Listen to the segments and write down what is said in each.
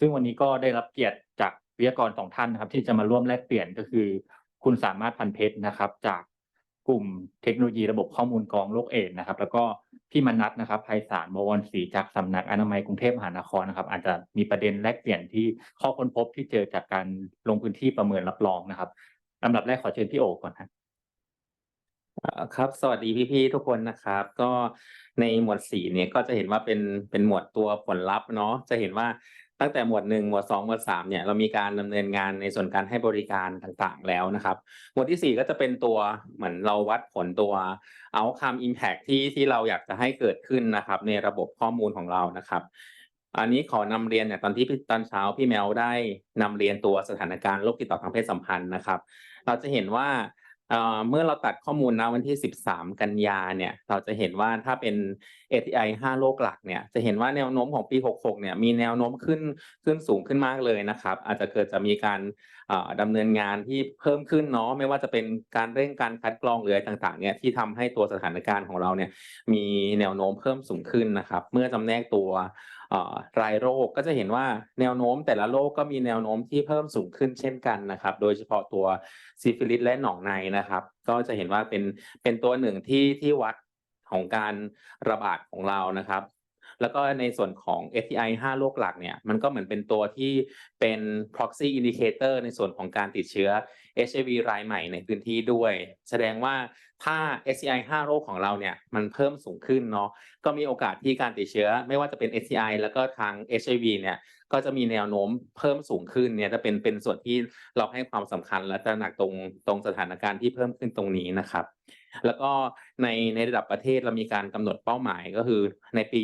ซึ่งวันนี้ก็ได้รับเกียรติจากวิทยากรสองท่านนะครับ ที่จะมาร่วมแลกเปลี่ยนก็คือ คุณสามารถพันเพชรนะครับ จากกลุ่มเทคโนโลยีระบบข้อมูลกองโรคเอดนะครับ แล้วก็พี่มนัทนะครับไพศาลบวรศรีจากสำนักอนามัยกรุงเทพมหานครนะครับ อาจจะมีประเด็นแลกเปลี่ยนที่ข้อค้นพบที่เจอจากการลงพื้นที่ประเมินรับรองนะครับลำดับแรกขอเชิญพี่โอก่อนครับครับ สวัสดีพี่ๆทุกคนนะครับ ก็ในหมวดสี่เนี่ยก็จะเห็นว่าเป็นเป็นหมวดตัวผลลัพธ์เนาะจะเห็นว่า ตั้งแต่หมวดหนึ่งหมวดสองหมวดสามเนี่ยเรามีการดำเนินงานในส่วนการให้บริการต่างๆแล้วนะครับ หมวดที่สี่ก็จะเป็นตัวเหมือนเราวัดผลตัว outcome impact ที่ที่เราอยากจะให้เกิดขึ้นนะครับ ในระบบข้อมูลของเรานะครับอันนี้ขอนำเรียนเนี่ยตอนที่ตอนเช้าพี่แมวได้นำเรียนตัวสถานการณ์โรคติดต่อทางเพศสัมพันธ์นะครับ เราจะเห็นว่า เมื่อเราตัดข้อมูลณวันที่ 13 กันยาเนี่ยเราจะเห็นว่าถ้าเป็น ATI 5โรคหลักเนี่ยจะเห็นว่าแนวโน้มของปี 66 เนี่ยมีแนวโน้มขึ้นขึ้นสูงขึ้นมากเลยนะครับ อาจจะเกิดจะมีการเอ่อดำเนินงานที่เพิ่มขึ้นเนาะไม่ว่าจะเป็นการเร่งการคัดกรองหรืออะไรต่างๆเนี่ยที่ทำให้ตัวสถานการณ์ของเราเนี่ยมีแนวโน้มเพิ่มสูงขึ้นนะครับ เมื่อจำแนกตัว รายโรคก็จะเห็นว่าแนวโน้มแต่ละโรคก็มีแนวโน้มที่เพิ่มสูงขึ้นเช่นกันนะครับ โดยเฉพาะตัวซิฟิลิสและหนองในนะครับ ก็จะเห็นว่าเป็นเป็นตัวหนึ่งที่ที่วัดของการระบาดของเรานะครับแล้วก็ในส่วนของ FTI 5 โรคหลักเนี่ย มันก็เหมือนเป็นตัวที่เป็น proxy indicator ในส่วนของการติดเชื้อ HIV รายใหม่ในพื้นที่ด้วย แสดงว่าถ้า SCI 5 โรคของเราเนี่ยมันเพิ่มสูงขึ้นเนาะก็มีโอกาสที่การติดเชื้อ ไม่ว่าจะเป็น STI แล้วก็ทาง HIV เนี่ยก็จะมีแนวโน้มเพิ่มสูงขึ้นเนี่ยจะเป็นเป็นส่วนที่เราให้ความสำคัญและตระหนักตรงตรงสถานการณ์ที่เพิ่มขึ้นตรงนี้นะครับ แล้วก็ในในระดับประเทศเรามีการกำหนดเป้าหมายก็คือในปี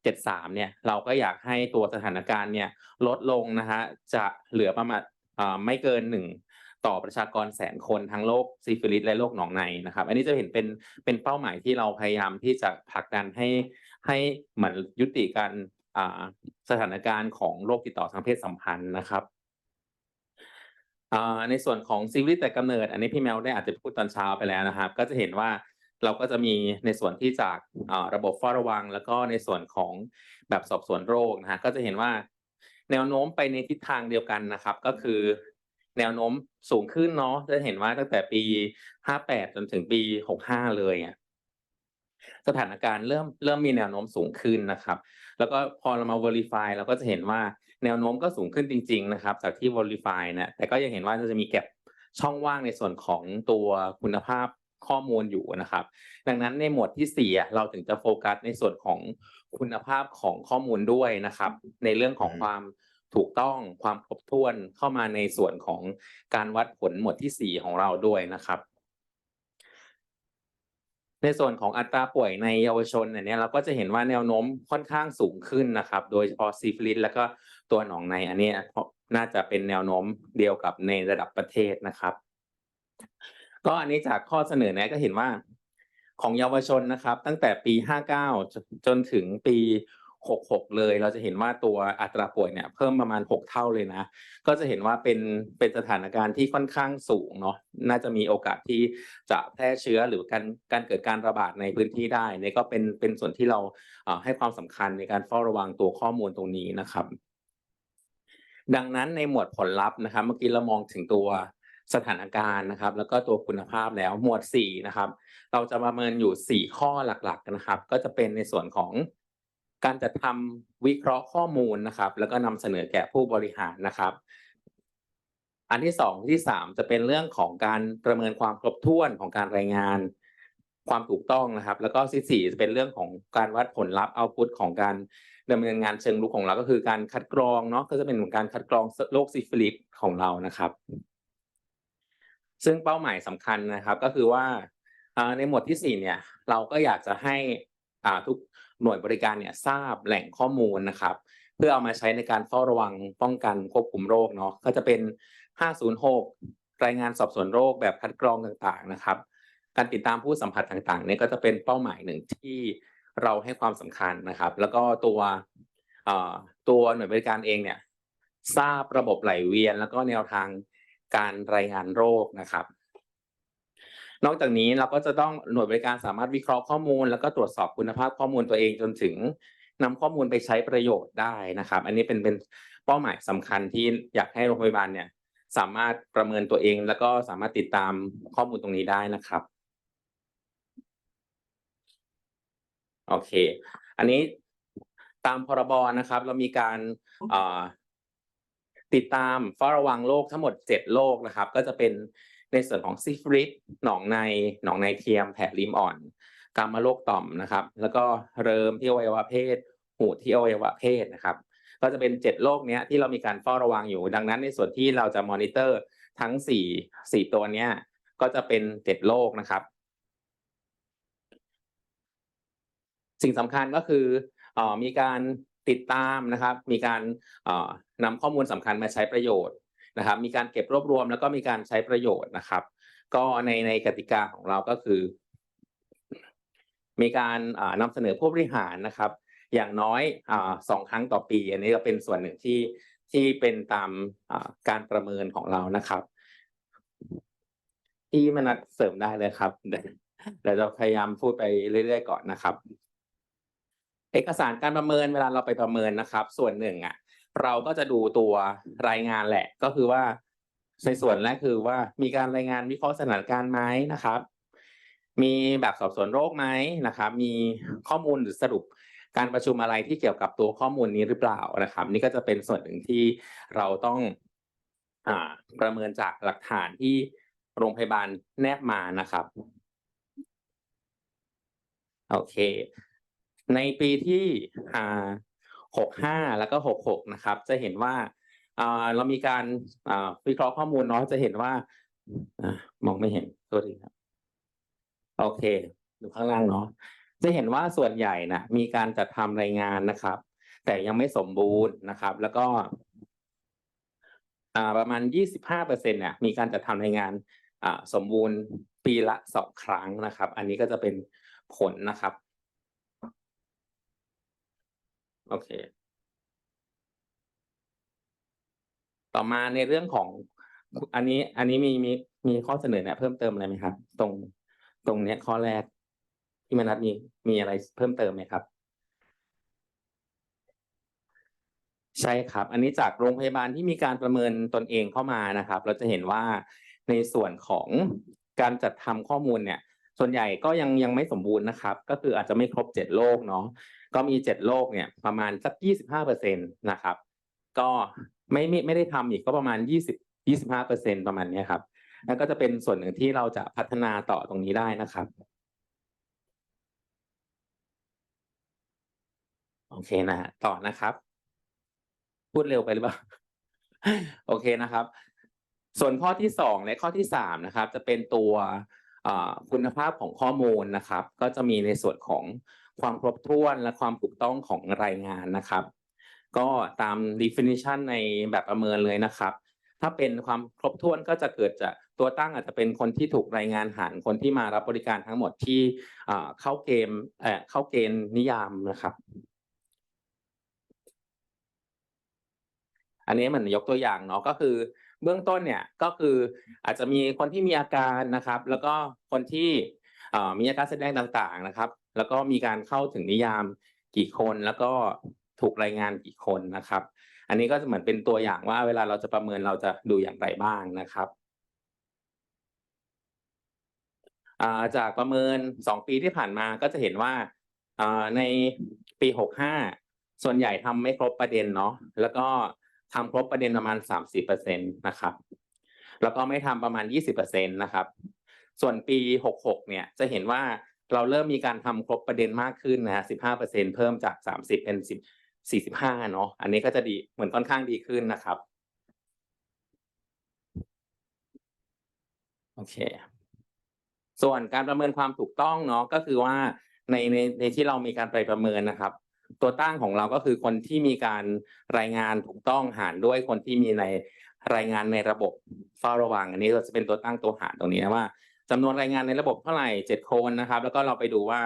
73 เนี่ยเราก็อยากให้ตัวสถานการณ์เนี่ยลดลงนะฮะจะเหลือประมาณอ่าไม่เกินหนึ่ง ต่อประชากรแสนคนทั้งโรคซิฟิลิสและโรคหนองในนะครับ อันนี้จะเห็นเป็นเป็นเป้าหมายที่เราพยายามที่จะผลักดันให้ให้เหมือนยุติการสถานการณ์ของโรคติดต่อทางเพศสัมพันธ์นะครับในส่วนของซิฟิลิสแต่กำเนิด อันนี้พี่แมวได้อาจจะพูดตอนเช้าไปแล้วนะครับ ก็จะเห็นว่าเราก็จะมีในส่วนที่จาการะบบเฝ้าระวัง แล้วก็ในส่วนของแบบสอบสวนโรคนะฮะก็จะเห็นว่าแนวโน้มไปในทิศทางเดียวกันนะครับ ก็คือ แนวโน้มสูงขึ้นเนาะจะเห็นว่าตั้งแต่ปี 58 จนถึงปี 65 เลยอะสถานการณ์เริ่มเริ่มมีแนวโน้มสูงขึ้นนะครับ แล้วก็พอเรามา verify เราก็จะเห็นว่าแนวโน้มก็สูงขึ้นจริง ๆ นะครับ จากที่ verify นี่ยแต่ก็ยังเห็นว่าจะมีแก็บช่องว่างในส่วนของตัวคุณภาพข้อมูลอยู่นะครับ ดังนั้นในหมวดที่สี่เราถึงจะโฟกัสในส่วนของคุณภาพของข้อมูลด้วยนะครับ ในเรื่องของความ ถูกต้องความครบถ้วนเข้ามาในส่วนของการวัดผลหมวดที่สี่ของเราด้วยนะครับ ในส่วนของอัตราป่วยในเยาวชนอันเนี้ยเราก็จะเห็นว่าแนวโน้มค่อนข้างสูงขึ้นนะครับ โดยเฉพาะซิฟิลิสแล้วก็ตัวหนองในอันนี้น่าจะเป็นแนวโน้มเดียวกับในระดับประเทศนะครับ ก็อันนี้จากข้อเสนอแนะก็เห็นว่าของเยาวชนนะครับ ตั้งแต่ปี 59 จนถึงปี 66 เลย เราจะเห็นว่าตัวอัตราป่วยเนี่ยเพิ่มประมาณ 6 เท่าเลยนะ ก็จะเห็นว่าเป็นเป็นสถานการณ์ที่ค่อนข้างสูงเนาะน่าจะมีโอกาสที่จะแพร่เชื้อหรือการการเกิดการระบาดในพื้นที่ได้เนี่ยก็เป็นเป็นส่วนที่เราให้ความสำคัญในการเฝ้าระวังตัวข้อมูลตรงนี้นะครับ ดังนั้นในหมวดผลลัพธ์นะครับเมื่อกี้เรามองถึงตัวสถานการณ์นะครับ แล้วก็ตัวคุณภาพแล้วหมวดสี่นะครับ เราจะประเมินอยู่สี่ข้อหลักๆนะครับ ก็จะเป็นในส่วนของ การจัดทำวิเคราะห์ข้อมูลนะครับ แล้วก็นำเสนอแก่ผู้บริหารนะครับ อันที่สองที่สามจะเป็นเรื่องของการประเมินความครบถ้วนของการรายงาน ความถูกต้องนะครับ แล้วก็ที่สี่จะเป็นเรื่องของการวัดผลลัพธ์เอาพุตของการดำเนินงานเชิงลุกของเราก็คือการคัดกรองเนาะก็จะเป็นเหมือนการคัดกรองโรคซิฟิลิสของเรานะครับ ซึ่งเป้าหมายสำคัญนะครับก็คือว่าอ่าในหมวดที่สี่เนี่ย เราก็อยากจะให้อ่าทุก หน่วยบริการเนี่ยทราบแหล่งข้อมูลนะครับ เพื่อเอามาใช้ในการเฝ้าระวังป้องกันควบคุมโรคเนาะก็จะเป็น 506 รายงานสอบสวนโรคแบบคัดกรองต่างๆนะครับ การติดตามผู้สัมผัสต่างๆเนี่ยก็จะเป็นเป้าหมายหนึ่งที่เราให้ความสำคัญนะครับ แล้วก็ตัวตัวหน่วยบริการเองเนี่ยทราบระบบไหลเวียน แล้วก็แนวทางการรายงานโรคนะครับ นอกจากนี้เราก็จะต้องหน่วยบริการสามารถวิเคราะห์ข้อมูล แล้วก็ตรวจสอบคุณภาพข้อมูลตัวเองจนถึงนำข้อมูลไปใช้ประโยชน์ได้นะครับ อันนี้เป็นเป็นเป้าหมายสำคัญที่อยากให้โรงพยาบาลเนี่ยสามารถประเมินตัวเอง แล้วก็สามารถติดตามข้อมูลตรงนี้ได้นะครับโอเค อันนี้ตามพรบนะครับ เรามีการติดตามเฝ้าระวังโรคทั้งหมดเจ็ดโรคนะครับ ก็จะเป็น ในส่วนของซิฟิลิสหนองในหนองในเทียมแผลริมอ่อนกามโรคต่อมนะครับ แล้วก็เริมที่อวัยวะเพศ หูที่อวัยวะเพศนะครับ ก็จะเป็นเจ็ดโรคเนี้ยที่เรามีการเฝ้าระวังอยู่ ดังนั้นในส่วนที่เราจะมอนิเตอร์ทั้งสี่สี่ตัวเนี้ยก็จะเป็นเจ็ดโรคนะครับ สิ่งสำคัญก็คืออ่อมีการติดตามนะครับ มีการอ่อนำข้อมูลสำคัญมาใช้ประโยชน์ นะครับ มีการเก็บรวบรวมแล้วก็มีการใช้ประโยชน์นะครับ ก็ในในกติกาของเราก็คือ มีการอ่านำเสนอผู้บริหารนะครับ อย่างน้อยอสองครั้งต่อปี อันนี้ก็เป็นส่วนหนึ่งที่ที่เป็นตามการประเมินของเรานะครับที่มนัดเสริมได้เลยครับเดี๋ยวเดี๋ยวจะพยายามพูดไปเรื่อยๆก่อนนะครับ เอกสารการประเมินเวลาเราไปประเมินนะครับ ส่วนหนึ่งอะ เราก็จะดูตัวรายงานแหละ ก็คือว่าในส่วนแรกคือว่ามีการรายงานวิเคราะห์สถานการณ์ไหมนะครับ มีแบบสอบสวนโรคไหมนะครับ มีข้อมูลหรือสรุปการประชุมอะไรที่เกี่ยวกับตัวข้อมูลนี้หรือเปล่านะครับ นี่ก็จะเป็นส่วนหนึ่งที่เราต้องอประเมินจากหลักฐานที่โรงพยาบาลแนบมานะครับโอเค ในปีที่ อ่าหกห้าแล้วก็หกหกนะครับ จะเห็นว่าเรามีการวิเคราะห์ข้อมูลเนาะจะเห็นว่าอมองไม่เห็นตัวทีครับ โอเคดูข้างล่างเนาะจะเห็นว่าส่วนใหญ่นะมีการจัดทำรายงานนะครับ แต่ยังไม่สมบูรณ์นะครับ แล้วก็ประมาณยี่สิบห้าเปอร์เซ็นเนี่ยมีการจัดทำรายงานสมบูรณ์ปีละสองครั้งนะครับ อันนี้ก็จะเป็นผลนะครับ โอเค ต่อมาในเรื่องของ อันนี้ อันนี้มีมีมีข้อเสนอแนะเพิ่มเติมอะไรไหมครับ ตรงตรงเนี้ยข้อแรกที่มนัดมีมีอะไรเพิ่มเติมไหมครับ ใช่ครับ อันนี้จากโรงพยาบาลที่มีการประเมินตนเองเข้ามานะครับ เราจะเห็นว่าในส่วนของการจัดทำข้อมูลเนี่ย ส่วนใหญ่ก็ยังยังไม่สมบูรณ์นะครับ ก็คืออาจจะไม่ครบเจ็ดโรคเนาะก็มีเจ็ดโรคเนี่ยประมาณสักยี่สิบห้าเปอร์เซ็นตนะครับ ก็ไม่ไม่ไม่ได้ทำอีกก็ประมาณยี่สิบยี่สิบห้าเปอร์เซ็นประมาณนี้ครับนั่นก็จะเป็นส่วนหนึ่งที่เราจะพัฒนาต่อตรงนี้ได้นะครับโอเคนะฮะต่อนะครับ พูดเร็วไปหรือเปล่าโอเคนะครับ ส่วนข้อที่สองและข้อที่สามนะครับ จะเป็นตัว คุณภาพของข้อมูลนะครับ ก็จะมีในส่วนของความครบถ้วนและความถูกต้องของรายงานนะครับ ก็ตาม definition ในแบบประเมินเลยนะครับ ถ้าเป็นความครบถ้วนก็จะเกิดจากตัวตั้งอาจจะเป็นคนที่ถูกรายงานหารคนที่มารับบริการทั้งหมดที่เข้าเกมเเข้าเกณฑ์นิยามนะครับอันนี้เหมือนยกตัวอย่างเนาะก็คือ เบื้องต้นเนี่ยก็คืออาจจะมีคนที่มีอาการนะครับ แล้วก็คนที่มีอาการแสดงต่างๆนะครับ แล้วก็มีการเข้าถึงนิยามกี่คนแล้วก็ถูกรายงานกี่คนนะครับ อันนี้ก็จะเหมือนเป็นตัวอย่างว่า เวลาเราจะประเมินเราจะดูอย่างไรบ้างนะครับาจากประเมินสองปีที่ผ่านมาก็จะเห็นว่าอ่าในปีหกห้าส่วนใหญ่ทำไม่ครบประเด็นเนาะแล้วก็ ทำครบประเด็นประมาณสามสิบเปอร์เซ็นตนะครับ แล้วก็ไม่ทำประมาณยี่สิบเปอร์เซ็นตนะครับ ส่วนปีหกหกเนี่ยจะเห็นว่าเราเริ่มมีการทำครบประเด็นมากขึ้นนะฮะสิบห้าเปอร์เซ็นเพิ่มจากสามสิบเป็นสิบสี่สิบห้าเนาะ อันนี้ก็จะดีเหมือนค่อนข้างดีขึ้นนะครับ โอเค ส่วนการประเมินความถูกต้องเนาะก็คือว่าในในในที่เรามีการไปประเมินนะครับ ตัวตั้งของเราก็คือคนที่มีการรายงานถูกต้องหารด้วยคนที่มีในรายงานในระบบเฝ้าระวัง อันนี้เราจะเป็นตัวตั้งตัวหารตรงนี้นะว่าจำนวนรายงานในระบบเท่าไหร่เจ็ดคนนะครับ แล้วก็เราไปดูว่า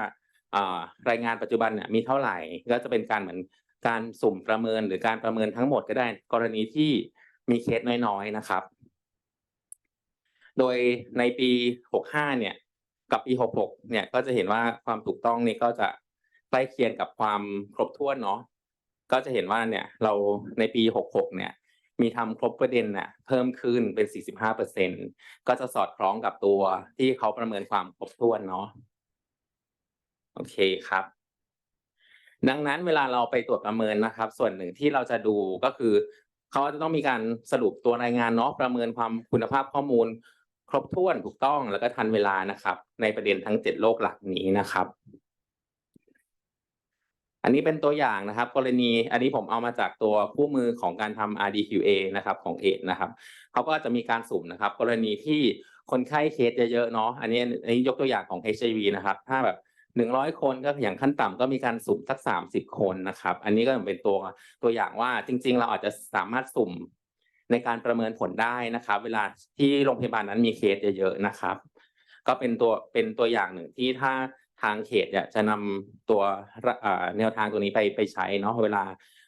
รายงานปัจจุบันเนี่ยมีเท่าไหร่ ก็จะเป็นการเหมือนการสุ่มประเมินหรือการประเมินทั้งหมดก็ได้กรณีที่มีเคสน้อยๆนะครับ โดยในปีหกห้าเนี่ย กับปีหกหกเนี่ยก็จะเห็นว่าความถูกต้องนี่ก็จะ ล้เคียงกับความครบถ้วนเนาะก็จะเห็นว่าเนี่ยเราในปีหกหกเนี่ย มีทำครบประเด็นน่ะเพิ่มขึ้นเป็น 45เปอร์เซ็นก็จะสอดคล้องกับตัวที่เขาประเมินความครบถ้วนเนาะโอเคครับ ดังนั้นเวลาเราไปตรวจประเมินนะครับ ส่วนหนึ่งที่เราจะดูก็คือ เขาจะต้องมีการสรุปตัวรายงานเนาะประเมินความคุณภาพข้อมูล ครบถ้วนถูกต้องแล้วก็ทันเวลานะครับ ในประเด็นทั้งเจ็ดโลกหลักนี้นะครับ อันนี้เป็นตัวอย่างนะครับ กรณีอันนี้ผมเอามาจากตัวคู่มือของการทำ RDQA นะครับของเอนะครับเขาก็จะมีการสุ่มนะครับ กรณีที่คนไข้เคสเยอะๆเนาะอันนี้อันนี้ยกตัวอย่างของ HIV นะครับ ถ้าแบบหนึ่งร้อยคนก็อย่างขั้นต่ำก็มีการสุ่มสักสามสิบคนนะครับ อันนี้ก็เป็นตัวตัวอย่างว่าจริง ๆ เราอาจจะสามารถสุ่มในการประเมินผลได้นะครับ เวลาที่โรงพยาบาลนั้นมีเคสเยอะๆนะครับ ก็เป็นตัวเป็นตัวอย่างหนึ่งที่ถ้า ทางเขตเนี่ยจะนำตัวแนวทางตัวนี้ไปไปใช้เนาะเวลา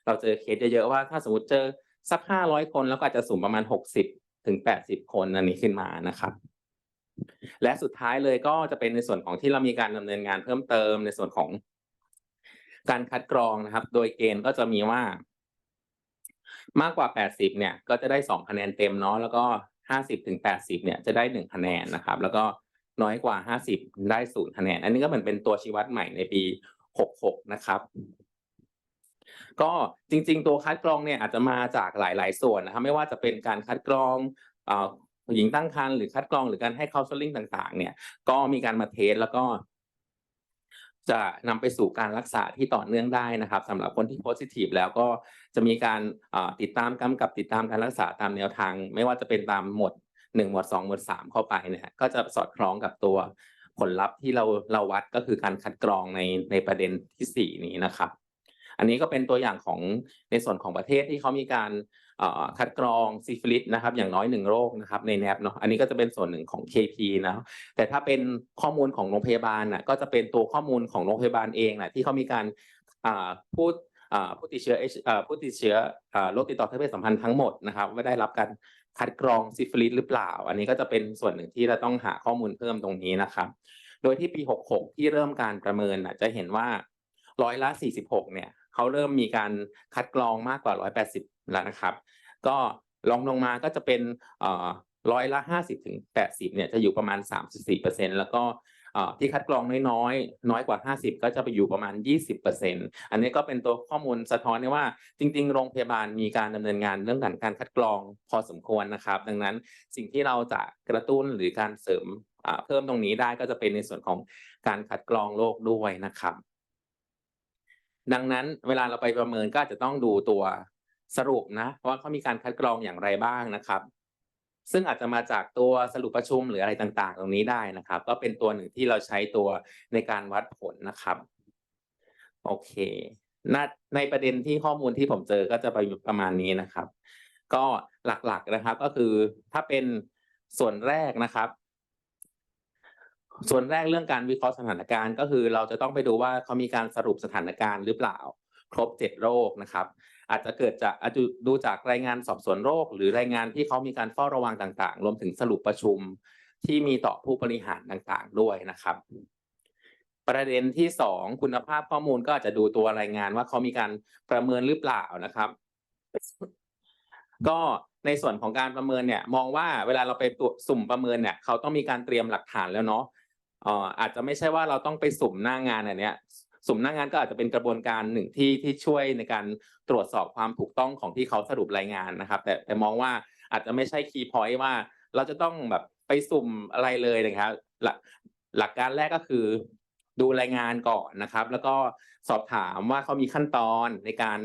เราเจอเคสเยอะๆว่าถ้าสมมติเจอสักห้าร้อยคนแล้วก็อาจจะสุ่มประมาณหกสิบถึงแปดสิบคนอันนี้ขึ้นมานะครับ และสุดท้ายเลยก็จะเป็นในส่วนของที่เรามีการดำเนินงานเพิ่มเติมในส่วนของการคัดกรองนะครับ โดยเกณฑ์ก็จะมีว่า มากกว่า 80 เนี่ย ก็จะได้ 2 คะแนนเต็มเนาะ แล้วก็ 50 ถึง 80 เนี่ย จะได้ 1 คะแนนนะครับ แล้วก็ น้อยกว่า 50 ได้0คะแนน อันนี้ก็เหมือนเป็นตัวชี้วัดใหม่ในปี 66 นะครับ ก็จริง ๆ ตัวคัดกรองเนี่ยอาจจะมาจากหลาย ๆ ส่วนนะครับไม่ว่าจะเป็นการคัดกรองอ่อหญิงตั้งครรภ์หรือคัดกรองหรือการให้ counseling ต่างๆ เนี่ย ก็มีการมาเทสแล้วก็ จะนำไปสู่การรักษาที่ต่อเนื่องได้นะครับสำหรับคนที่ positive แล้วก็จะมีการอ่าติดตามกำกับติดตามการรักษาตามแนวทาง ไม่ว่าจะเป็นตามหมด หนึ่งหมวดสองหมวดสามเข้าไปเนี่ยก็จะสอดคล้องกับตัวผลลัพธ์ที่เราเราวัดก็คือการคัดกรองในในประเด็นที่สี่นี้นะครับ อันนี้ก็เป็นตัวอย่างของในส่วนของประเทศที่เขามีการคัดกรองซิฟิลิสนะครับอย่างน้อยหนึ่งโรคนะครับในแนบเนาะอันนี้ก็จะเป็นส่วนหนึ่งของ KP นะแต่ถ้าเป็นข้อมูลของโรงพยาบาลน่ะก็จะเป็นตัวข้อมูลของโรงพยาบาลเองน่ะที่เขามีการพูดผู้ติดเชื้อผู้ติดเชื้อโรคติดต่อทางเพศสัมพันธ์ทั้งหมดนะครับว่าได้รับการ คัดกรองซิฟิลิสหรือเปล่า อันนี้ก็จะเป็นส่วนหนึ่งที่เราต้องหาข้อมูลเพิ่มตรงนี้นะครับ โดยที่ปี 66 ที่เริ่มการประเมินอะจะเห็นว่าร้อยละ 46 เนี่ยเขาเริ่มมีการคัดกรองมากกว่า 180 แล้วนะครับ ก็ลองลงมาก็จะเป็นเอ่อร้อยละห้าสิบถึงแปดสิบเนี่ยจะอยู่ประมาณสามสิบสี่เปอร์เซ็นแล้วก็ ที่คัดกรองน้อยๆ น้อยกว่าห้าสิบก็จะไปอยู่ประมาณยี่สิบเปอร์เซ็นอันนี้ก็เป็นตัวข้อมูลสะท้อนได้ว่าจริง ๆ โรงพยาบาลมีการดำเนินงานเรื่องการคัดกรองพอสมควรนะครับ ดังนั้นสิ่งที่เราจะกระตุ้นหรือการเสริมเพิ่มตรงนี้ได้ก็จะเป็นในส่วนของการคัดกรองโรคด้วยนะครับ ดังนั้นเวลาเราไปประเมินก็จะต้องดูตัวสรุปนะว่าเขามีการคัดกรองอย่างไรบ้างนะครับ ซึ่งอาจจะมาจากตัวสรุปประชุมหรืออะไรต่างๆ ตรงนี้ได้นะครับ ก็เป็นตัวหนึ่งที่เราใช้ตัวในการวัดผลนะครับ โอเคในประเด็นที่ข้อมูลที่ผมเจอก็จะไปประมาณนี้นะครับ ก็หลักๆนะครับก็คือถ้าเป็นส่วนแรกนะครับ ส่วนแรกเรื่องการวิเคราะห์สถานการณ์ ก็คือเราจะต้องไปดูว่าเขามีการสรุปสถานการณ์หรือเปล่า ครบเจ็ดโรคนะครับ อาจจะเกิดจากอาจจะดูจากรายงานสอบสวนโรค หรือรายงานที่เขามีการเฝ้าระวังต่างๆ รวมถึงสรุปประชุมที่มีต่อผู้บริหารต่างๆ ด้วยนะครับ ประเด็นที่สองคุณภาพข้อมูลก็อาจจะดูตัวรายงานว่าเขามีการประเมินหรือเปล่านะครับ ก็ในส่วนของการประเมินเนี่ย มองว่าเวลาเราไปตรวจสุ่มประเมินเนี่ยเขาต้องมีการเตรียมหลักฐานแล้วเนาะอ่ออาจจะไม่ใช่ว่าเราต้องไปสุ่มหน้างานอันเนี้ย สุ่มหน้างานก็อาจจะเป็นกระบวนการหนึ่งที่ที่ช่วยในการตรวจสอบความถูกต้องของที่เขาสรุปรายงานนะครับ แต่แต่มองว่าอาจจะไม่ใช่คีย์พอยต์ว่า เราจะต้องแบบไปสุ่มอะไรเลยนะครับหลักหลักการแรกก็คือดูรายงานก่อนนะครับ แล้วก็สอบถามว่าเขามีขั้นตอนในการ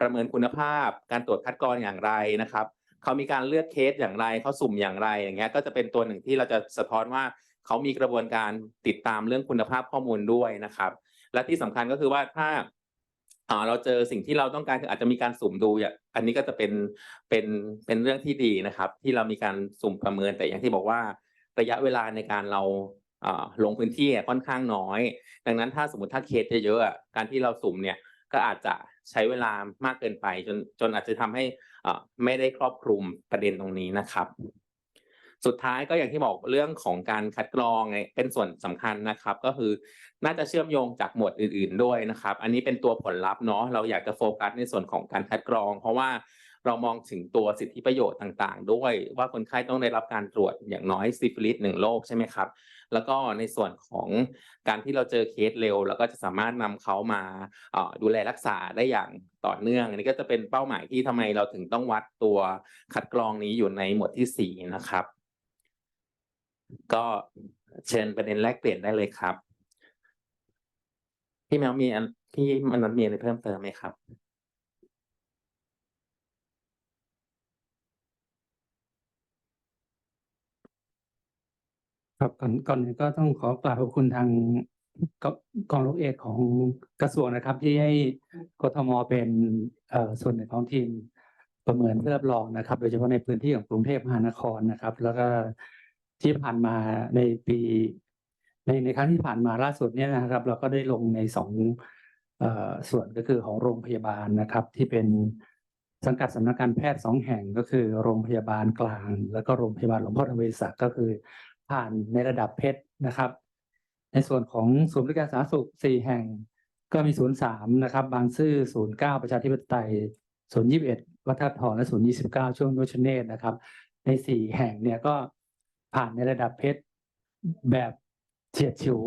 ประเมินคุณภาพ การตรวจคัดกรองอย่างไรนะครับเขามีการเลือกเคสอย่างไรเขาสุ่มอย่างไรอย่างเงี้ยก็จะเป็นตัวหนึ่งที่เราจะสะท้อนว่าเขามีกระบวนการติดตามเรื่องคุณภาพข้อมูลด้วยนะครับ และที่สำคัญก็คือว่าถ้าเราเจอสิ่งที่เราต้องการคืออาจจะมีการสุ่มดูอย่างอันนี้ก็จะเป็นเป็นเป็นเรื่องที่ดีนะครับ ที่เรามีการสุ่มประเมินแต่อย่างที่บอกว่าระยะเวลาในการเราลงพื้นที่ค่อนข้างน้อย ดังนั้นถ้าสมมติถ้าเคสเยอะๆการที่เราสุ่มเนี่ยก็อาจจะใช้เวลามากเกินไปจนจนอาจจะทำให้ไม่ได้ครอบคลุมประเด็นตรงนี้นะครับ สุดท้ายก็อย่างที่บอกเรื่องของการคัดกรองเป็นส่วนสำคัญนะครับ ก็คือน่าจะเชื่อมโยงจากหมวดอื่น ๆด้วยนะครับ อันนี้เป็นตัวผลลัพธ์เนาะเราอยากจะโฟกัสในส่วนของการคัดกรอง เพราะว่าเรามองถึงตัวสิทธิประโยชน์ต่างๆ ด้วยว่าคนไข้ต้องได้รับการตรวจอย่างน้อยซิฟิลิสหนึ่งโรคใช่ไหมครับ แล้วก็ในส่วนของการที่เราเจอเคสเร็วเราก็จะสามารถนำเขามาดูแลรักษาได้อย่างต่อเนื่องอันนี้ก็จะเป็นเป้าหมายที่ทำไมเราถึงต้องวัดตัวคัดกรองนี้อยู่ในหมวดที่สี่นะครับ ก็เชิญประเด็นแรกเปลี่ยนได้เลยครับ พี่แมวมีอันพี่มนันมีอะไรเพิ่มเติมไหมครับครับก่อนก่อนอื่นก็ต้องขอกราบขอบคุณทางกกองลูกเอกของกระทรวงนะครับ ที่ให้กทมเป็นส่วนหนึ่งของทีมประเมินเพื่อรับรองนะครับ โดยเฉพาะในพื้นที่ของกรุงเทพมหานครนะครับ แล้วก็ ที่ผ่านมาในปีในในครั้งที่ผ่านมาล่าสุดเนี่ยนะครับ เราก็ได้ลงในสองส่วนก็คือของโรงพยาบาลนะครับ ที่เป็นสังกัดสำนักการแพทย์สองแห่งก็คือโรงพยาบาลกลาง แล้วก็โรงพยาบาลหลวงพ่อธรรมศักดิ์ก็คือผ่านในระดับเพชรนะครับ ในส่วนของศูนย์บริการสาธารณสุขสี่แห่งก็มีศูนย์สามนะครับ บางซื่อศูนย์เก้าประชาธิปไตยศูนย์ยี่สิบเอ็ดวัฒนธรและศูนย์ยี่สิบเก้าช่วงนุชเนตนะครับ ในสี่แห่งเนี่ยก็ ผ่านในระดับเพชรแบบเฉียดฉิว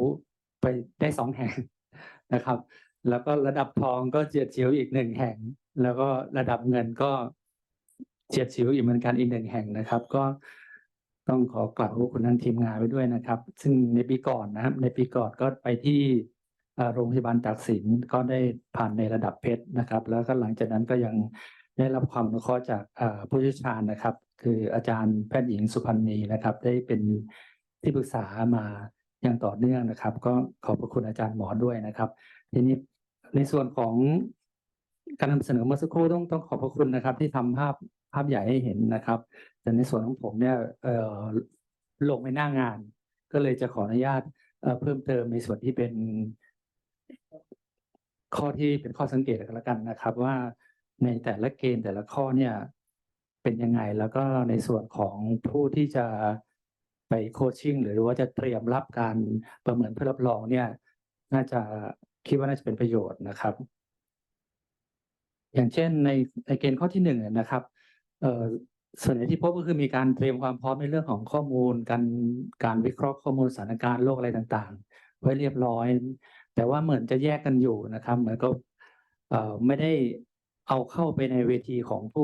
ไปได้สองแห่งนะครับ แล้วก็ระดับทองก็เฉียดฉิวอีกหนึ่งแห่ง แล้วก็ระดับเงินก็เฉียดฉิวอีกเหมือนกันอีกหนึ่งแห่งนะครับ ก็ต้องขอกล่าวขอบคุณทางทีมงานไว้ด้วยนะครับ ซึ่งในปีก่อนนะครับ ในปีก่อนก็ไปที่โรงพยาบาลตากสินก็ได้ผ่านในระดับเพชรนะครับ แล้วก็หลังจากนั้นก็ยัง ได้รับความอนุเคราะห์จากผู้เชี่ยวชาญนะครับ คืออาจารย์แพทย์หญิงสุพันธ์นีนะครับ ได้เป็นที่ปรึกษามาอย่างต่อเนื่องนะครับ ก็ขอบพระคุณอาจารย์หมอด้วยนะครับ ทีนี้ในส่วนของการนำเสนอเมื่อสักครู่ต้องต้องขอบพระคุณนะครับ ที่ทำภาพภาพใหญ่ให้เห็นนะครับ แต่ในส่วนของผมเนี่ยลงไปหน้างาน ก็เลยจะขออนุญาตเอ่อเพิ่มเติมในส่วนที่เป็นข้อที่เป็นข้อสังเกตกันแล้วกันนะครับ ว่า ในแต่ละเกณฑ์แต่ละข้อเนี่ยเป็นยังไง แล้วก็ในส่วนของผู้ที่จะไปโคชชิ่งหรือว่าจะเตรียมรับการประเมินเพื่อรับรองเนี่ย น่าจะคิดว่าน่าจะเป็นประโยชน์นะครับ อย่างเช่นในในเกณฑ์ข้อที่หนึ่งนะครับเอ่อส่วนใหญ่ที่พบก็คือมีการเตรียมความพร้อมในเรื่องของข้อมูล การการวิเคราะห์ข้อมูลสถานการณ์โลกอะไรต่างๆ ไว้เรียบร้อย แต่ว่าเหมือนจะแยกกันอยู่นะครับ เหมือนก็ไม่ได้ เอาเข้าไปในเวทีของผู้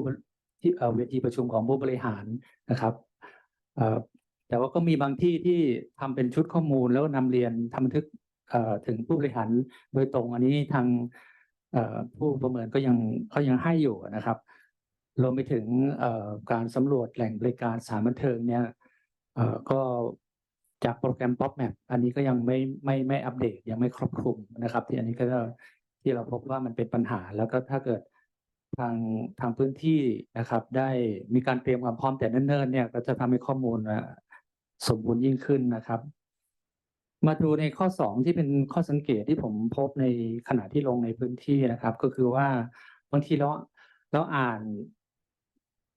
ที่เวทีประชุมของผู้บริหารนะครับแต่ว่าก็มีบางที่ที่ทำเป็นชุดข้อมูลแล้วนำเรียนทำบันทึกถึงผู้บริหารโดยตรงอันนี้ทางผู้ประเมินก็ยังเขายังให้อยู่นะครับรวมไปถึงการสำรวจแหล่งบริการสานบันเทิงเนี่ยก็จากโปรแกรม PopMap อันนี้ก็ยังไม่ไม่ไม่อัปเดตยังไม่ครอบคลุมนะครับ ที่อันนี้ก็ที่เราพบว่ามันเป็นปัญหา แล้วก็ถ้าเกิด ทางทางพื้นที่นะครับ ได้มีการเตรียมความพร้อมแต่เนิ่นๆเนี่ยก็จะทำให้ข้อมูลสมบูรณ์ยิ่งขึ้นนะครับ มาดูในข้อสองที่เป็นข้อสังเกตที่ผมพบในขณะที่ลงในพื้นที่นะครับ ก็คือว่าบางทีเราเราอ่าน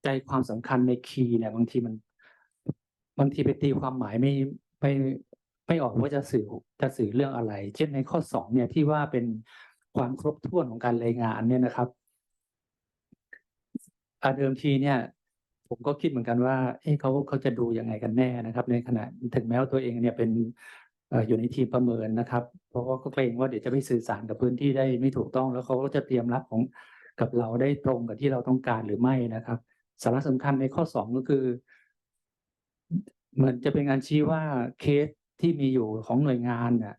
ใจความสำคัญในคีย์เนี่ย บางทีมันบางทีไปตีความหมายไม่ไม่ไม่ออกว่าจะสื่อจะสื่อเรื่องอะไร เช่นในข้อสองเนี่ยที่ว่าเป็นความครบถ้วนของการรายงานเนี่ยนะครับ อาเดิมทีเนี่ย ผมก็คิดเหมือนกันว่า เอ๊ะเขาเขาจะดูยังไงกันแน่นะครับ ในขณะถึงแม้ว่าตัวเองเนี่ยเป็นออยู่ในทีมประเมินนะครับ เพราะว่าก็เกรงว่าเดี๋ยวจะไปสื่อสารกับพื้นที่ได้ไม่ถูกต้อง แล้วเขาก็จะเตรียมรับของกับเราได้ตรงกับที่เราต้องการหรือไม่นะครับสาระสำคัญในข้อสองก็คือเหมือนจะเป็นการชี้ว่าเคสที่มีอยู่ของหน่วยงานเนี่ย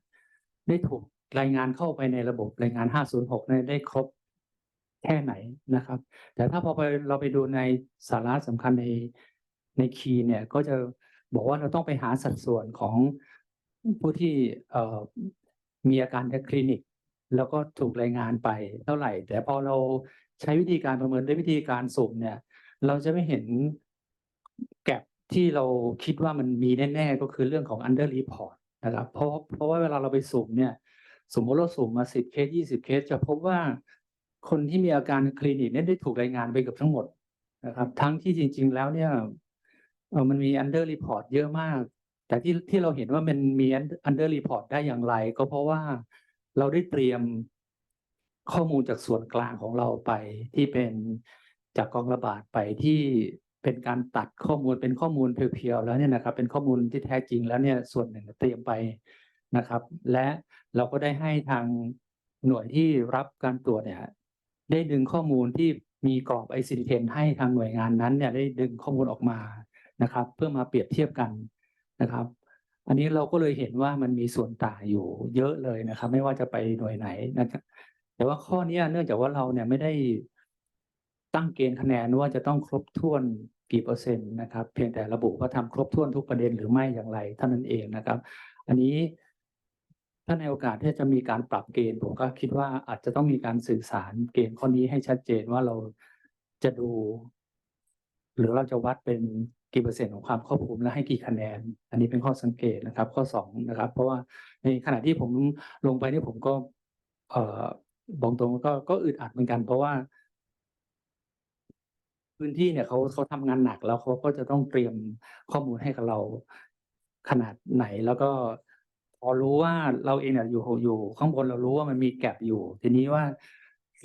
ได้ถูกรายงานเข้าไปในระบบรายงาน 506 ได้ครบ แค่ไหนนะครับ แต่ถ้าพอไปเราไปดูในสาระสำคัญในในคีย์เนี่ยก็จะบอกว่าเราต้องไปหาสัดส่วนของผู้ที่มีอาการทางคลินิก แล้วก็ถูกรายงานไปเท่าไหร่ แต่พอเราใช้วิธีการประเมินด้วยวิธีการสุ่มเนี่ย เราจะไม่เห็นแกลบที่เราคิดว่ามันมีแน่ๆ ก็คือเรื่องของ under report นะครับเพราะเพราะว่าเวลาเราไปสุ่มเนี่ย สมมติเราสุ่มมาสิบเคสยี่สิบเคสจะพบว่า คนที่มีอาการคลินิกเนี่ยได้ถูกรายงานไปเกือบทั้งหมดนะครับ ทั้งที่จริง ๆ แล้วเนี่ยเออมันมี under report เยอะมาก แต่ที่ที่เราเห็นว่ามันมี under report ได้อย่างไร ก็เพราะว่าเราได้เตรียมข้อมูลจากส่วนกลางของเราไป ที่เป็นจากกองระบาดไปที่เป็นการตัดข้อมูลเป็นข้อมูลเพียวๆแล้วเนี่ยนะครับ เป็นข้อมูลที่แท้จริงแล้วเนี่ยส่วนหนึ่งเตรียมไปนะครับ และเราก็ได้ให้ทางหน่วยที่รับการตรวจเนี่ย ได้ดึงข้อมูลที่มีกรอบ ICD-10 ให้ทางหน่วยงานนั้นเนี่ยได้ดึงข้อมูลออกมานะครับ เพื่อมาเปรียบเทียบกันนะครับ อันนี้เราก็เลยเห็นว่ามันมีส่วนต่างอยู่เยอะเลยนะครับ ไม่ว่าจะไปหน่วยไหนนะครับแต่ว่าข้อนี้เนื่องจากว่าเราเนี่ยไม่ได้ตั้งเกณฑ์คะแนนว่าจะต้องครบถ้วนกี่เปอร์เซ็นต์นะครับ เพียงแต่ระบุว่าทำครบถ้วนทุกประเด็นหรือไม่อย่างไรเท่านั้นเองนะครับ อันนี้ ถ้าในโอกาสที่จะมีการปรับเกณฑ์ผมก็คิดว่าอาจจะต้องมีการสื่อสารเกณฑ์ข้อนี้ให้ชัดเจนว่าเราจะดู หรือเราจะวัดเป็นกี่เปอร์เซ็นต์ของความครอบคลุมและให้กี่คะแนน อันนี้เป็นข้อสังเกตนะครับ ข้อสองนะครับ เพราะว่าในขณะที่ผมลงไปนี่ผมก็ เอ่อบอกตรงก็ก็อึดอัดเหมือนกัน เพราะว่า พื้นที่เนี่ยเขาเขาทำงานหนักแล้วเขาก็จะต้องเตรียมข้อมูลให้กับเราขนาดไหนแล้วก็ พอรู้ว่าเราเองเนี่ยอยู่อยู่ข้างบนเรารู้ว่ามันมีแกลบอยู่ ทีนี้ว่า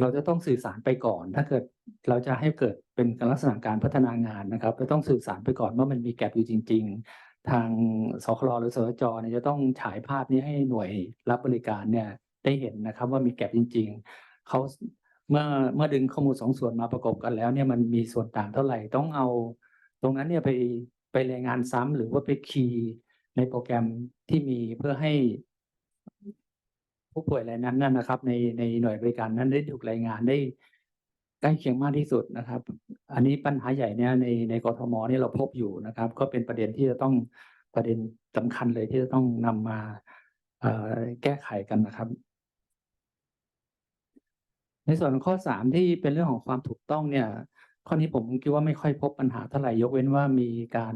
เราจะต้องสื่อสารไปก่อน ถ้าเกิดเราจะให้เกิดเป็นลักษณะการพัฒนางานนะครับเราต้องสื่อสารไปก่อนว่ามันมีแกลบอยู่จริง ๆ ทางสคลหรือสจเนี่ยจะต้องฉายภาพนี้ให้หน่วยรับบริการเนี่ยได้เห็นนะครับ ว่ามีแกลบจริง ๆเขาเมื่อเมื่อดึงข้อมูลสองส่วนมาประกบกันแล้วเนี่ยมันมีส่วนต่างเท่าไหร่ต้องเอา ตรงนั้นเนี่ยไปไปรายงานซ้ำหรือว่าไปคีย์ ในโปรแกรมที่มีเพื่อให้ผู้ป่วยรายนั้นน่ะนะครับ ในในหน่วยบริการนั้นได้ถูกรายงานได้ใกล้เคียงมากที่สุดนะครับ อันนี้ปัญหาใหญ่เนี่ยในในกทมนี่เราพบอยู่นะครับ ก็เป็นประเด็นที่จะต้องประเด็นสำคัญเลยที่จะต้องนำมาแก้ไขกันนะครับ ในส่วนข้อสามที่เป็นเรื่องของความถูกต้องเนี่ย ข้อนี้ผมคิดว่าไม่ค่อยพบปัญหาเท่าไหร่ยกเว้นว่ามีการ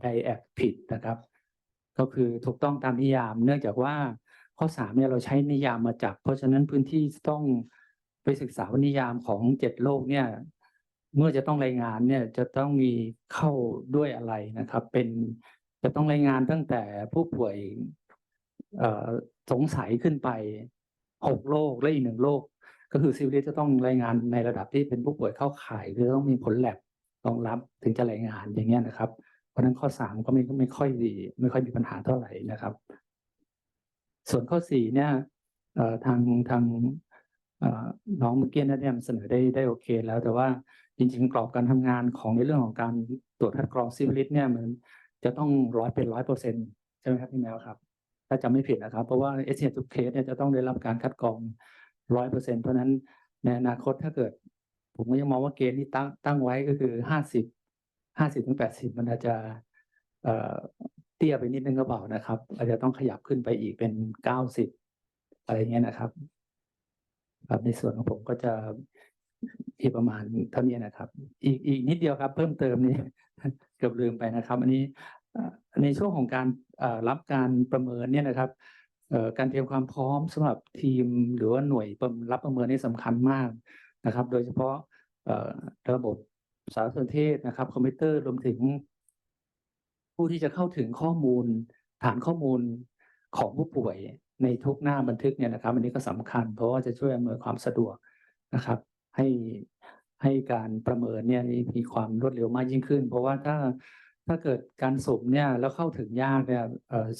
ไดแอกผิดนะครับ ก็คือถูกต้องตามนิยาม เนื่องจากว่าข้อสามเนี่ยเราใช้นิยามมาจาก เพราะฉะนั้นพื้นที่ต้องไปศึกษาว่านิยามของเจ็ดโลกเนี่ย เมื่อจะต้องรายงานเนี่ยจะต้องมีเข้าด้วยอะไรนะครับ เป็นจะต้องรายงานตั้งแต่ผู้ป่วยสงสัยขึ้นไปหกโรคและอีกหนึ่งโรคก็คือซิวิลิสจะต้องรายงานในระดับที่เป็นผู้ป่วยเข้าข่ายคือต้องมีผลแลบรองรับถึงจะรายงานอย่างเงี้ยนะครับ เพราะนั้นข้อสามก็ไม่ไม่ค่อยดี ไม่ค่อยมีปัญหาเท่าไหร่นะครับ ส่วนข้อสี่เนี่ยทางทางน้องเมื่อกี้นะเนี่ยเสนอได้ได้โอเค แล้วแต่ว่าจริง ๆ กรอบการทำงานของในเรื่องของการตรวจคัดกรองซิวิลิสเนี่ยมันจะต้องร้อยเป็นร้อยเปอร์เซ็นต์ใช่ไหมครับพี่แมวครับ ถ้าจำไม่ผิดนะครับ เพราะว่าเอเชียทุกเคสเนี่ยจะต้องได้รับการคัดกรองร้อยเปอร์เซ็นเพราะนั้นในอนาคตถ้าเกิด ผมก็ยังมองว่าเกณฑ์ที่ตั้งตั้งไว้ก็คือห้าสิบ ห้าสิบถึงแปดสิบมันอาจจะเตี้ยไปนิดนึงก็เปล่านะครับ อาจจะต้องขยับขึ้นไปอีกเป็นเก้าสิบอะไรเงี้ยนะครับครับในส่วนของผมก็จะอีกประมาณเท่านี้นะครับ อีกอีกนิดเดียวครับ เพิ่มเติมนี่เกือบลืมไปนะครับ อันนี้ในช่วงของการรับการประเมินเนี่ยนะครับการเตรียมความพร้อมสำหรับทีมหรือว่าหน่วยรับประเมินนี่สำคัญมากนะครับ โดยเฉพาะระบบ สารสนเทศนะครับ คอมพิวเตอร์รวมถึง ผู้ที่จะเข้าถึงข้อมูล ฐานข้อมูลของผู้ป่วยในทุกหน้าบันทึกเนี่ยนะครับ อันนี้ก็สำคัญ เพราะว่าจะช่วยอำนวยความสะดวกนะครับ ให้ให้การประเมินเนี่ยมีความรวดเร็วมากยิ่งขึ้น เพราะว่าถ้าถ้าเกิดการสุ่มเนี่ยแล้วเข้าถึงยากเนี่ย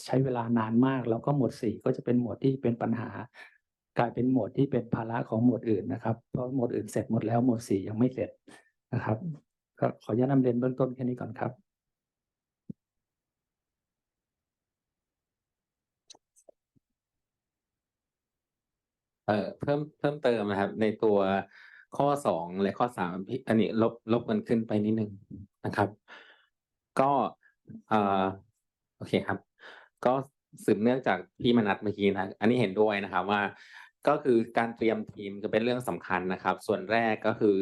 ใช้เวลานานมาก แล้วก็หมวดสี่ก็จะเป็นหมวดที่เป็นปัญหา กลายเป็นหมวดที่เป็นภาระของหมวดอื่นนะครับเพราะหมวดอื่นเสร็จหมดแล้วหมวดสี่ยังไม่เสร็จ นะครับก็ขออนุญาตนำเรียนเบื้องต้นแค่นี้ก่อนครับ เอ่อเพิ่มเพิ่มเติมนะครับ ในตัวข้อสองและข้อสามพี่อันนี้ลบลบกันขึ้นไปนิดนึงนะครับ ก็เอ่อโอเคครับ ก็สืบเนื่องจากพี่มนัดเมื่อกี้นะ อันนี้เห็นด้วยนะครับว่า ก็คือการเตรียมทีมจะเป็นเรื่องสำคัญนะครับ ส่วนแรกก็คือ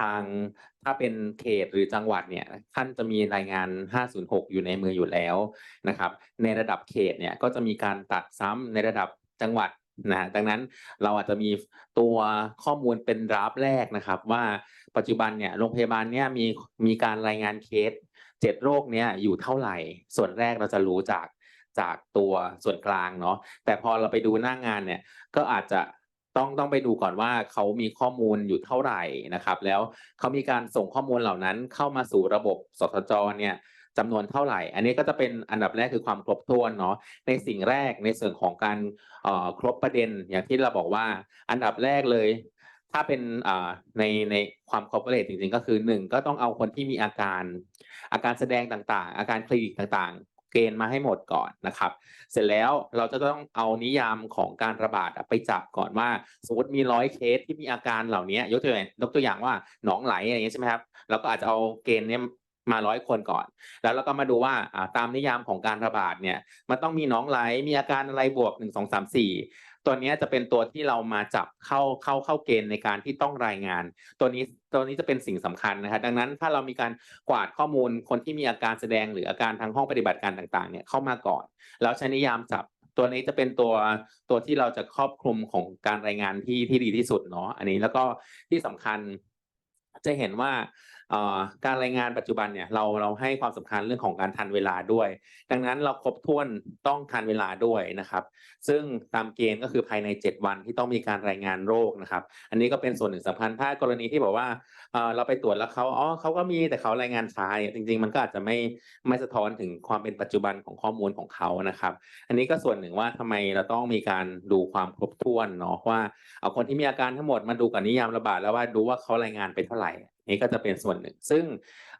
ทางถ้าเป็นเขตหรือจังหวัดเนี่ยท่านจะมีรายงาน 506 อยู่ในมืออยู่แล้วนะครับ ในระดับเขตเนี่ยก็จะมีการตัดซ้ำในระดับจังหวัดนะดังนั้นเราอาจจะมีตัวข้อมูลเป็นราฟแรกนะครับ ว่าปัจจุบันเนี่ยโรงพยาบาลเนี่ยมีมีการรายงานเคสเจ็ดโรคเนี้ยอยู่เท่าไหร่ ส่วนแรกเราจะรู้จาก จากตัวส่วนกลางเนาะแต่พอเราไปดูหน้างานเนี่ยก็อาจจะต้องต้องไปดูก่อนว่าเขามีข้อมูลอยู่เท่าไหร่นะครับ แล้วเขามีการส่งข้อมูลเหล่านั้นเข้ามาสู่ระบบสทจเนี่ยจำนวนเท่าไหร่ อันนี้ก็จะเป็นอันดับแรกคือความครบถ้วนเนาะในสิ่งแรกในส่วนของการออครบประเด็นอย่างที่เราบอกว่า อันดับแรกเลย ถ้าเป็นในในความคอร์ปอเรทจริงๆ ก็คือหนึ่งก็ต้องเอาคนที่มีอาการ อาการแสดงต่างๆ อาการคลินิกต่างๆ เกณฑ์มาให้หมดก่อนนะครับ เสร็จแล้วเราจะต้องเอานิยามของการระบาดไปจับก่อนว่า สมมติมีร้อยเคสที่มีอาการเหล่านี้ยกตัวอย่างยกตัวอย่างว่าหนองไหลอะไรอย่างเงี้ยใช่ไหมครับเราก็อาจจะเอาเกณฑ์เนี้ยมาร้อยคนก่อน แล้วเราก็มาดูว่าตามนิยามของการระบาดเนี่ยมันต้องมีน้องไหลมีอาการอะไรบวกหนึ่งสองสามสี่ ตัวนี้จะเป็นตัวที่เรามาจับเข้าเข้าเข้าเกณฑ์ในการที่ต้องรายงาน ตัวนี้ตัวนี้จะเป็นสิ่งสำคัญนะครับดังนั้นถ้าเรามีการกวาดข้อมูลคนที่มีอาการแสดงหรืออาการทางห้องปฏิบัติการต่างๆเนี่ยเข้ามาก่อน แล้วใช้นิยามจับตัวนี้จะเป็นตัวตัวที่เราจะครอบคลุมของการรายงานที่ที่ดีที่สุดเนาะอันนี้แล้วก็ที่สำคัญจะเห็นว่า การรายงานปัจจุบันเนี่ยเราเราให้ความสำคัญเรื่องของการทันเวลาด้วย ดังนั้นเราครบถ้วนต้องทันเวลาด้วยนะครับ ซึ่งตามเกณฑ์ก็คือภายใน 7 วันที่ต้องมีการรายงานโรคนะครับ อันนี้ก็เป็นส่วนหนึ่งสำคัญถ้ากรณีที่บอกว่าเเราไปตรวจแล้วเขาอ๋อเขาก็มีแต่เขารายงานช้าเนี่ยจริง ๆ มันก็อาจจะไม่ไม่สะท้อนถึงความเป็นปัจจุบันของข้อมูลของเขานะครับ อันนี้ก็ส่วนหนึ่งว่าทำไมเราต้องมีการดูความครบถ้วนเนาะว่าเอาคนที่มีอาการทั้งหมดมาดูกับนิยามระบาดแล้วว่าดูว่าเขารายงานไปเท่าไหร่ นี่ก็จะเป็นส่วนหนึ่ง ซึ่ง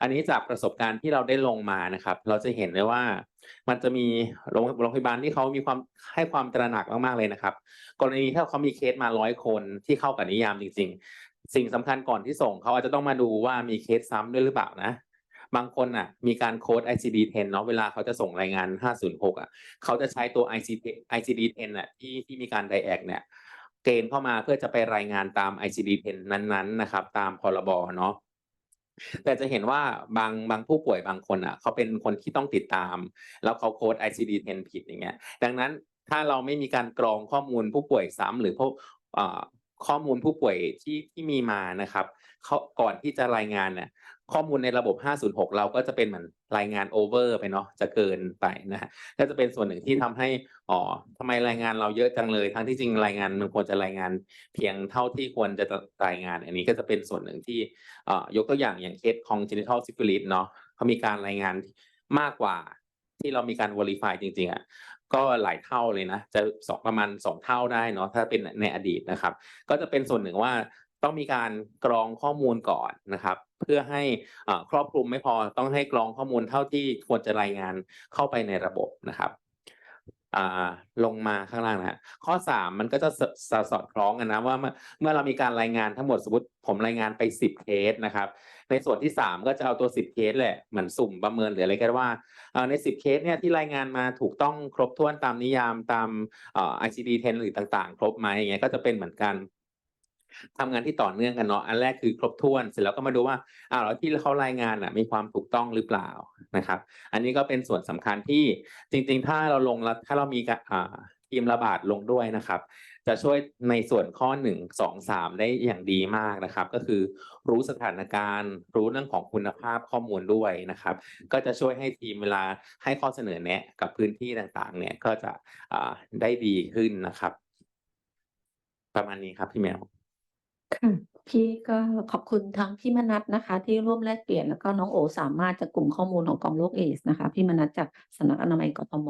อันนี้จากประสบการณ์ที่เราได้ลงมานะครับ เราจะเห็นได้ว่ามันจะมีโรงโรงพยาบาลที่เขามีความให้ความตระหนักมากๆเลยนะครับ กรณีถ้าเขามีเคสมาร้อยคนที่เข้ากับนิยามจริง ๆ สิ่งสำคัญก่อนที่ส่งเขาอาจจะต้องมาดูว่ามีเคสซ้ำด้วยหรือเปล่านะบางคนอะมีการโค้ด ICD-10 เนาะเวลาเขาจะส่งรายงาน 506 อะเขาจะใช้ตัว ICD ICD-10 อะที่ที่มีการไดแอกเนี่ย เกณฑ์เข้ามาเพื่อจะไปรายงานตาม ICD-10 นั้นๆนะครับ ตามพรบเนาะแต่จะเห็นว่าบางบางผู้ป่วยบางคนอะเขาเป็นคนที่ต้องติดตาม แล้วเขาโค้ด ICD-10 ผิดอย่างเงี้ย ดังนั้นถ้าเราไม่มีการกรองข้อมูลผู้ป่วยซ้ำหรือพวกข้อมูลผู้ป่วยที่ที่มีมานะครับเขาก่อนที่จะรายงานเนี่ย ข้อมูลในระบบ 506 เราก็จะเป็นเหมือนรายงานโอเวอร์ไปเนาะจะเกินไปนะฮะก็จะเป็นส่วนหนึ่งที่ทำให้อ๋อทำไมรายงานเราเยอะจังเลย ทั้งที่จริงรายงานมันควรจะรายงานเพียงเท่าที่ควรจะรายงาน อันนี้ก็จะเป็นส่วนหนึ่งที่เอ่อยกตัวอย่างอย่างเคส congenital syphilis เนาะเขามีการรายงานมากกว่าที่เรามีการ verify จริงๆอะก็หลายเท่าเลยนะจะสองประมาณสองเท่าได้เนาะถ้าเป็นในอดีตนะครับ ก็จะเป็นส่วนหนึ่งว่าต้องมีการกรองข้อมูลก่อนนะครับ เพื่อให้ครอบคลุมไม่พอต้องให้กรองข้อมูลเท่าที่ควรจะรายงานเข้าไปในระบบนะครับลงมาข้างล่างนะข้อสามมันก็จะสสสอดคล้องกันนะว่าเมื่อเรามีการรายงานทั้งหมดสมมติผมรายงานไปสิบเคสนะครับ ในส่วนที่สามก็จะเอาตัวสิบเคสแหละเหมือนสุ่มประเมินหรืออะไรก็ว่าในสิบเคสเนี่ยที่รายงานมาถูกต้องครบถ้วนตามนิยามตาม ICD-10 หรือต่างๆ ครบไหมอย่างเงี้ยก็จะเป็นเหมือนกัน ทำงานที่ต่อเนื่องกันเนาะอันแรกคือครบถ้วน เสร็จแล้วก็มาดูว่าอ้าวแล้วที่เขารายงานอะมีความถูกต้องหรือเปล่านะครับ อันนี้ก็เป็นส่วนสำคัญที่จริง ๆ ถ้าเราลงแล้วถ้าเรามีกะอ่าทีมระบาดลงด้วยนะครับ จะช่วยในส่วนข้อหนึ่งสองสามได้อย่างดีมากนะครับ ก็คือรู้สถานการณ์ รู้เรื่องของคุณภาพข้อมูลด้วยนะครับ ก็จะช่วยให้ทีมเวลาให้ข้อเสนอแนะกับพื้นที่ต่างๆ เนี่ยก็จะได้ดีขึ้นนะครับ ประมาณนี้ครับพี่แมว ค่ะ พี่ก็ขอบคุณทั้งพี่มนัทนะคะ ที่ร่วมแลกเปลี่ยน แล้วก็น้องโอสามารถจากกลุ่มข้อมูลของกองโรคเอดสนะคะ พี่มนัทจากสำนักอนามัยกทม